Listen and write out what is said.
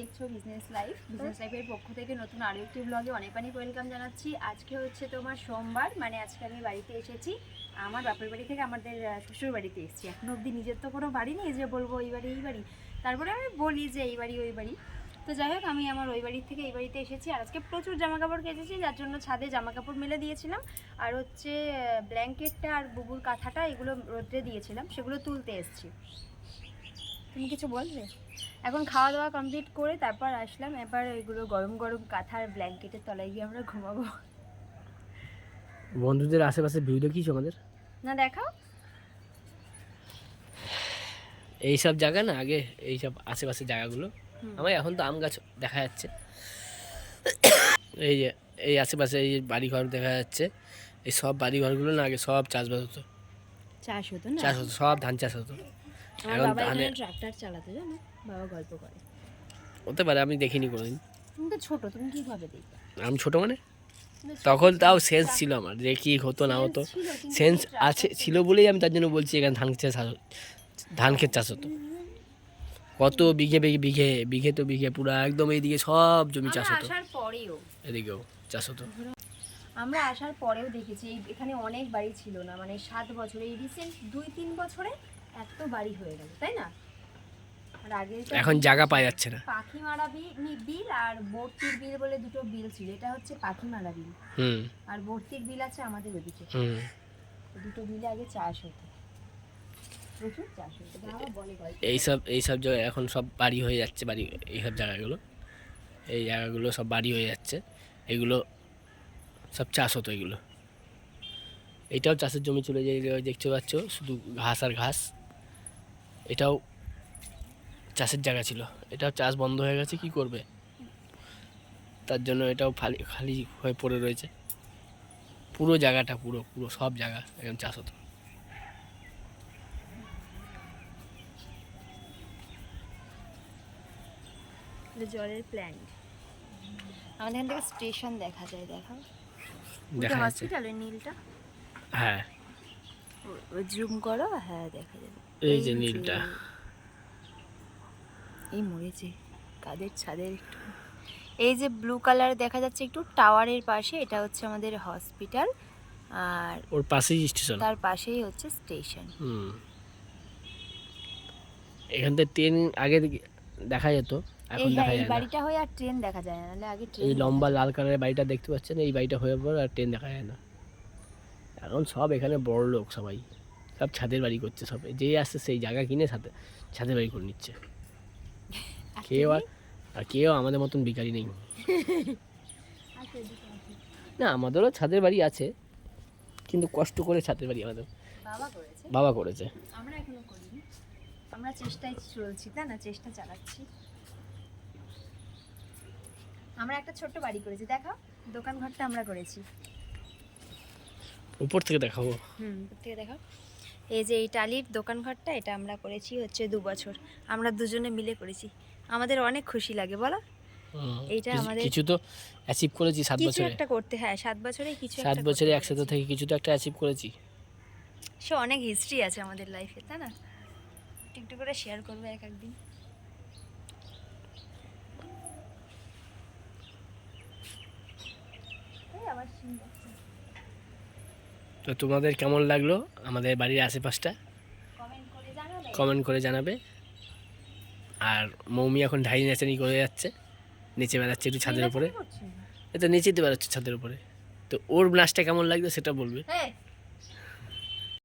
দেখছ business life business লাইফের পক্ষ থেকে নতুন আরও একটি ব্লগে অনেক অনেক ওয়েলকাম জানাচ্ছি। আজকে হচ্ছে তোমার সোমবার মানে আজকে আমি বাড়িতে এসেছি। আমার বাপের বাড়ি থেকে আমাদের শ্বশুর বাড়িতে এসেছি। এখন অবধি নিজের তো কোনো বাড়ি নেই যে বলব এই বাড়ি এই বাড়ি। তারপরে আমি বলি যে এই বাড়ি, ওই বাড়ি। তো যাই হোক, আমি আমার ওই বাড়ির থেকে এই বাড়িতে এসেছি। আর আজকে প্রচুর জামা কাপড় কেচেছি, যার জন্য ছাদে জামা কাপড় মেলে দিয়েছিলাম। আর হচ্ছে ব্ল্যাঙ্কেটটা আর বুবুর কাঁথাটা এগুলো রোদ্রে দিয়েছিলাম, সেগুলো তুলতে এসেছি। তুমি কিছু বলবে? এখন খাওয়া দাওয়া কমপ্লিট করে তারপর আসলাম। এবার এগুলো গরম গরম কাঁথার ব্ল্যাঙ্কেটের তলায় গিয়ে আমরা ঘুমাবো। বন্ধুদের আশেপাশে ভিউ দেখিস আমাদের? না দেখাও। এইসব জায়গা না আগে এইসব আশেপাশে জায়গাগুলো। আমার এখন তো আম গাছ দেখা যাচ্ছে। এই যে এই আশেপাশে এই বাড়িঘর দেখা যাচ্ছে। এই সব বাড়িঘরগুলো না আগে সব চাষবাস হতো। চাষ হতো না? চাষ হতো সব ধান চাষ হতো। আমার এখন বাবা এখানে ট্রাক্টর চালাতো জানো? বাবা গল্প করে। হতে পারে আমি দেখিনি কোনোদিন। তুমি তো ছোট তুমি কীভাবে দেখবে? আমি ছোট মানে? তখন তাও সেন্স ছিল আমার যে কি হতো না হতো। সেন্স আছে ছিল বলেই আমি তার জন্য বলছি এখানে ধান চাষ ধান ক্ষেত চাষ হতো। কত বিঘে বিঘে বিঘে বিঘে তো বিঘে পুরো একদম এইদিকে সব জমি চাষ হতো। আসার পরেও। এদিকেও চাষ হতো। আমরা আসার পরেও দেখেছি এই এখানে অনেক বাড়ি ছিল না মানে সাত বছরে। এই রিসেন্ট দুই তিন বছরে এত বাড়ি হয়ে গেল তাই না? আর আগে এখন জায়গা পাওয়া যাচ্ছে না। পাখি মারা বিল আর বর্তির বিল বলে দুটো বিল ছিল এটা হচ্ছে পাখি মারা বিল। হুম। আর বর্তির বিল আছে আমাদের ওদিকে। হুম। দুটো বিলে আগে চাষ হতো। এইসব এইসব জায়গায় এখন সব বাড়ি হয়ে যাচ্ছে বাড়ি এইসব জায়গাগুলো। এই জায়গাগুলো সব বাড়ি হয়ে যাচ্ছে এগুলো সব চাষ হতো এগুলো। এটাও চাষের জমি চলে যায় দেখতে পাচ্ছ শুধু ঘাস আর ঘাস। এটাও চাষের জায়গা ছিল। এটাও চাষ বন্ধ হয়ে গেছে কি করবে? তার জন্য এটাও খালি খালি হয়ে পড়ে রয়েছে। পুরো জায়গাটা পুরো পুরো সব জায়গা এখন চাষ হতো। জলের প্ল্যান্ট আমাদের এখান থেকে স্টেশন দেখা যায় দেখা। যাচ্ছে। নীলটা? হ্যাঁ। জুম করো হ্যাঁ দেখা যাবে। এই যে নীলটা। এই মরেছে কাদের ছাদের একটু। এই যে ব্লু কালার দেখা যাচ্ছে একটু টাওয়ারের পাশে এটা হচ্ছে আমাদের হসপিটাল আর ওর পাশেই স্টেশন তার পাশেই হচ্ছে স্টেশন হুম। এখান থেকে ট্রেন আগে দেখা যেত এখন হ্যাঁ দেখা যায় বাড়িটা হয়ে আর ট্রেন দেখা যায় না আগে এই লম্বা লাল কালারের বাড়িটা দেখতে পাচ্ছেন এই বাড়িটা হয়ে পর আর ট্রেন দেখা যায় না। এখন সব এখানে বড় লোক সবাই। সব ছাদের বাড়ি করছে সব। যেই আসছে সেই জায়গা কিনে ছাদে ছাদের বাড়ি করে নিচ্ছে। কেউ আর আর কেউ আমাদের মতন বিকারি নেই। না আমাদেরও ছাদের বাড়ি আছে কিন্তু কষ্ট করে ছাদের বাড়ি আমাদের বাবা করেছে? আমরা এখনও করিনি। আমরা চেষ্টায় চলছি তাই না? চেষ্টা চালাচ্ছি। আমরা একটা ছোট্ট বাড়ি করেছি। দেখো দোকান ঘরটা আমরা করেছি। উপর থেকে দেখাবো। হুম উপর থেকে দেখো এই যে এই টালির দোকান ঘরটা এটা আমরা করেছি হচ্ছে দু বছর। আমরা দুজনে মিলে করেছি। আমাদের অনেক খুশি লাগে বলো? এইটা আমাদের- কিছু তো অ্যাচিভ করেছি সাত কিছু বছরে। একটা করতে হ্যাঁ সাত বছরে কিছু সাত বছরে একসাথে থেকে কিছু তো একটা অ্যাচিভ করেছি। সে অনেক হিস্ট্রি আছে আমাদের লাইফে তাই না? একটু করে শেয়ার করব এক একদিন। শিং যাচ্ছে। তো তোমাদের কেমন লাগল আমাদের বাড়ির আশেপাশটা? কমেন্ট করে জানাবে। আর মৌমি এখন ঢাই নাচানি করে যাচ্ছে নিচে বেড়াচ্ছে একটু ছাদের উপরে। এটা নিচেতে বেড়াচ্ছে ছাদের উপরে। তো ওর ব্লাসটা কেমন লাগবে সেটা বলবে। হ্যাঁ